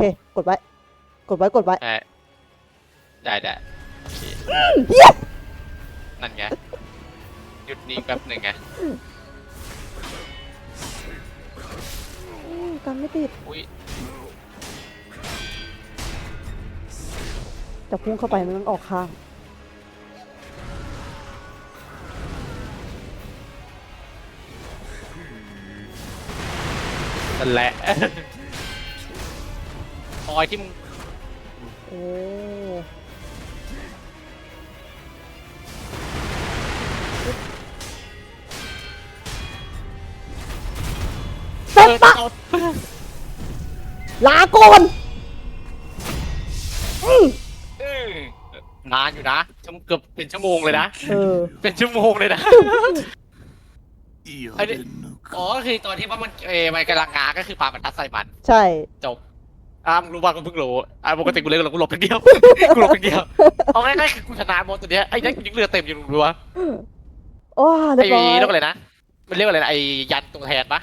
เค กดไว้ กดไว้ กดไว้ ได้ได้ได้โอเคนั่นไง หยุดนิ่งแป๊บหนึ่งไง อืมกันไม่ติด อุ้ยจะพุ่งเข้าไปมันต้องออกข้าง นั่นแหละพ อยที่มึงโอ้เซ็ตปะลาก่อนนานอยู่นะเกือบเป็นชั่วโมงเลยนะเป็นชั่วโมงเลยนะไอ้นี่อ๋อคือตอนที่ว่ามันเอไมักำลังงาก็คือปาบรรทัดใส่มัน ใช่ จบ อ้ามงรู้ว่ากูเพิ่งรู้อ่าปกติกูเล่นกับกูหลบอย่างเดียว กูหลบอย่างเดียวเอาง่ายๆคือกูชนะบอลตัวเนี้ยไอ้นั่นยิงเรือเต็มอยู่รู้วะ โอ้เรีย ไอ้ บร้อย เรียกว่าอะไรนะมันเรียกว่าอะไรนะไอ้ยันตัวแทนปะ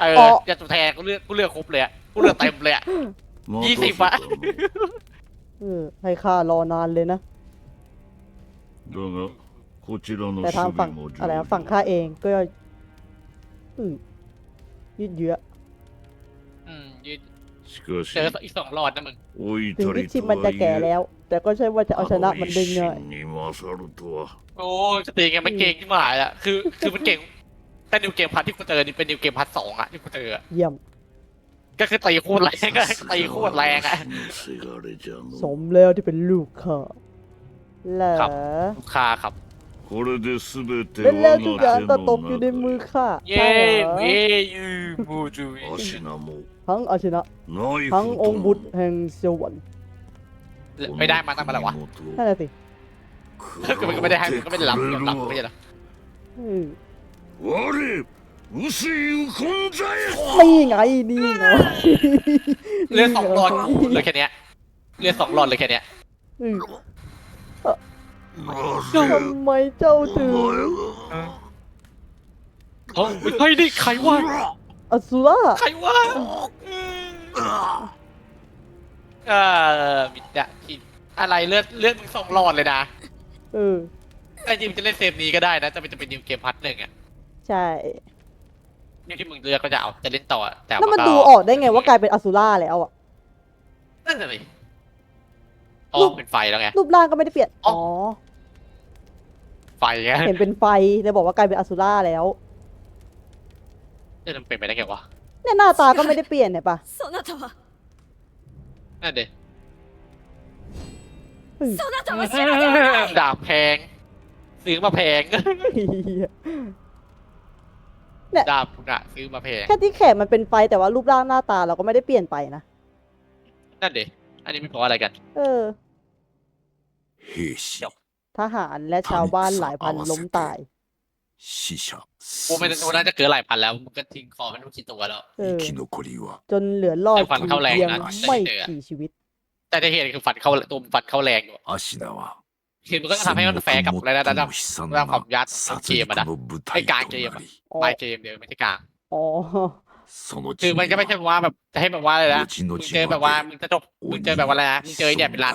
เออ อ๋อ ยันตัวแทนกูเลือกกูเลือกครบเลยอะกูเลือกเต็มเลยอะ 待 ยี่สิบ た อะ せたな เออให้ข้ารอนานเลยนะ だがこちらの แต่ทาง 守 ฝั่ง 備も อะไร 上 นะฝั่งข้าเองก็อืมยืดเยื้อ อืมยืน しかし เจออีกสองรอดนะมึง 追い ถึง た ที่ り ชิ と มมันจะ はい แก่ え แล้ว แต่ก็ใช่ว่าจะเอาชนะ あ มัน の ได้ 一 ง่าย 心に勝るとは โอ้สตรีไงมันเก่งที่หมายอะคือคือมันเก่งแต่นิวเกมพัทที่กูเจอนี่เป็นนิวเกมพัทสองอะที่กูเจออะ เยี่ยม ก็คือตีโคตรแรงอะตีโคตรแรงอะ せがれじゃ ส の มแล้วที่เป็นลูกข้าเหรอ ครับ ลูกค้าครับ これで全て เล่นแล้วทุกอย่าง 我 ก็ が ต 手 กอยู่ในมือ の中 ข้า เย้ ใช่เหรอ เย้ยูบูจู アシナも ทั้งอาชนะ ナイ ทั้ง フ องค์บุตร と แห่งสวรรค์ ไม่ได้มาตั้งแต่เมื่อไหร่วะ นั่นแหละสิ ก็มันก็ไม่ได้ให้มันก็ไม่ได้รับยอมรับไม่ใช่เหรอ อืม 我臼井本座へ นี่ไงนี่ไง เลือดสองหลอด นี่ เหล ไง ยแค่เนี้ยเลือดสองหลอดเลยแค่เนี้ย อืม ทำไมเจ้าถึงเฮ้ยไม่ใช่ดิใครวะอสุร่าใครวะอืมเอ่อมิดะกินอะไรเลือดเลือดมึงสองหลอดเลยนะ เออ แต่จริงจะเล่นเซฟนี้ก็ได้นะ จะเป็นจะเป็นนิมเกมพัทหนึ่งอะใช่ นิวที่มึงเลือกก็จะเอาจะเล่นต่อแต่แล้วมันดูออกได้ไงว่ากลายเป็นอสุร่าแล้วอะนั่นสิ อ๋อ รูป เป็นไฟแล้วไง รูปร่างก็ไม่ได้เปลี่ยน อ๋ อ๋ อ อ ไฟไง เห็นเป็นไฟเลยบอกว่ากลายเป็นอสุระแล้ว เออมันเป็นไปได้ไงวะ เนี่ยหน้าตาก็ไม่ได้เปลี่ยนเนี่ยปะ そなたは นั่นเด็ そなたは知らせない ดาบแพงซื้อมาแพง ดาบคุณอะซื้อมาแพง แค่ที่แขนมันเป็นไฟแต่ว่ารูปร่างหน้าตาเราก็ไม่ได้เปลี่ยนไปนะ นั่นเด็อันนี้ไม่เพราะอะไรกัน เออ 兵士 ทหารและชาวบ้านหลายพันล้มตาย 死者 กูไม่รู้น่าจะเกินหลายพันแล้วมึงก็ทิ้งคอมันทุกกี่ตัวแล้ว เออ 生き残りは จนเหลือรอด แต่ฟันเข้าแรง เพียง นะ ไม่ แต่เจอ กี่ชีวิต แต่ในเหตุคือฟันเข้าตัวฟันเข้าแรงอยู่ アシナは คือมันก็จะทำให้มันแฟร์กับอะไรนะระดับ 戦国 ระดับความยาก の ของ 殺 เกม 戮 อะนะ の舞 ไอ้ 台 กลาง と เกม な อะ り อ๋อ ปลายเกมเดียวไม่ใช่กลาง อ๋อ そのคือมันก็ไม่ใช่ว่าแบบจะให้แบบว่าเลยนะมึงเจอแบบว่ามึงจะจบมึงเจอแบบว่าอะไรนะมึงเจอเนี่ยเป็นล้าน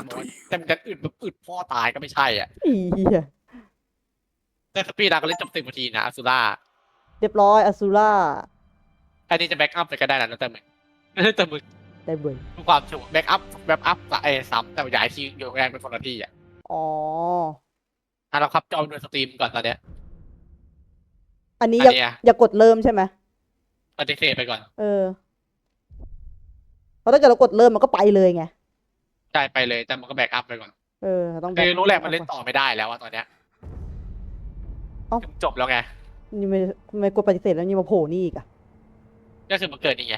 แต่มึงจะอึดแบบอึดพ่อตายก็ไม่ใช่อะอีเหี้ยแต่สปีดาก็เล่นจบสิบนาทีนะอสุร่าเรียบร้อยอสูร่าอันนี้จะแบ็กอัพไปก็ได้นะแล้วแต่มึงแแต่มึงได้เบื่อความชั่งแบ็กอัพแบ็กอัพกับไอ้ซ้ำแต่ย้ายที่อยู่แรงเป็นคนละที่อะอ๋ออะเราครับจอมดูสตรีมก่อนตอนเนี้ยอันนี้อย่าอย่ากดเริ่มใช่ไหม ปฏิเสธไปก่อนเออเพราะถ้าเกิดเรากดเริ่มมันก็ไปเลยไงใช่ไปเลย แต่มันก็แบ็กอัพไปก่อนเออต้องคือรู้แหละมันแบ็เล่นคต่อไม่ได้แล้วอะตอนเนี้ยเอ้า จบแล้วไงนี่ไม่ไม่กดปฏิเสธแล้วนี่มาโผล่นี่อีกอะก็คือมันเกิดนี่ไง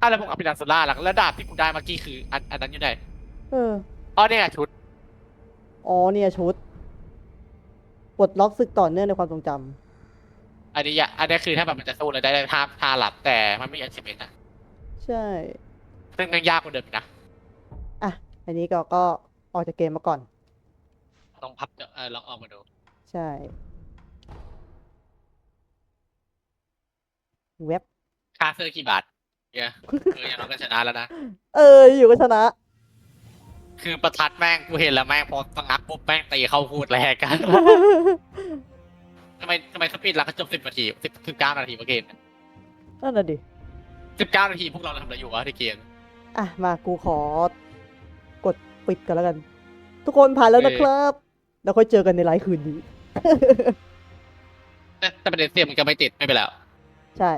อะแล้วผมเอาพิลาโซล่าแล้วแล้วดาบที่กูได้เมื่อกี้คืออันอันนั้นอยู่ไหนเอออ๋อเนี่ยชุด อ๋อเนี่ยชุดปลดล็อกศึกต่อเนื่องในความทรงจำ อันนี้อะอันนี้คือถ้าแบบมันจะสู้เลยได้ได้ท่าท่าหลับแต่มันไม่มีอันชิเมนอะใช่ ซึ่งมันยากกว่าเดิมอีกนะ อะ อันนี้ก็ก็ออกจากเกมมาก่อน ต้องพับเออลองออกมาดู ใช่เว็บ ค่าซื้อกี่บาทเนี่ยคืออย่างเราก็ชนะแล้วนะ เออ อยู่ก็ชนะ คือประทัดแม่งกูเห็นแล้วแม่งพอสังักปุ๊บแม่งตีเข้าพูดแรกกัน ปีดลักก็จบสิบนาทีสิบสิบเก้านาทีเมื่อกี้นั่นน่ะดิสิบเก้านาทีพวกเราทำอะไรอยู่วะที่เกมอะมากูขอกดปิดกันแล้วกัน ทุกคนผ่านแล้วเอ้ยนะครับ แล้วค่อยเจอกันในไลฟ์คืนนี้แต่แต่ประเด็นเสียมมันก็ไม่ติดไม่เป็นไรหรอกใช่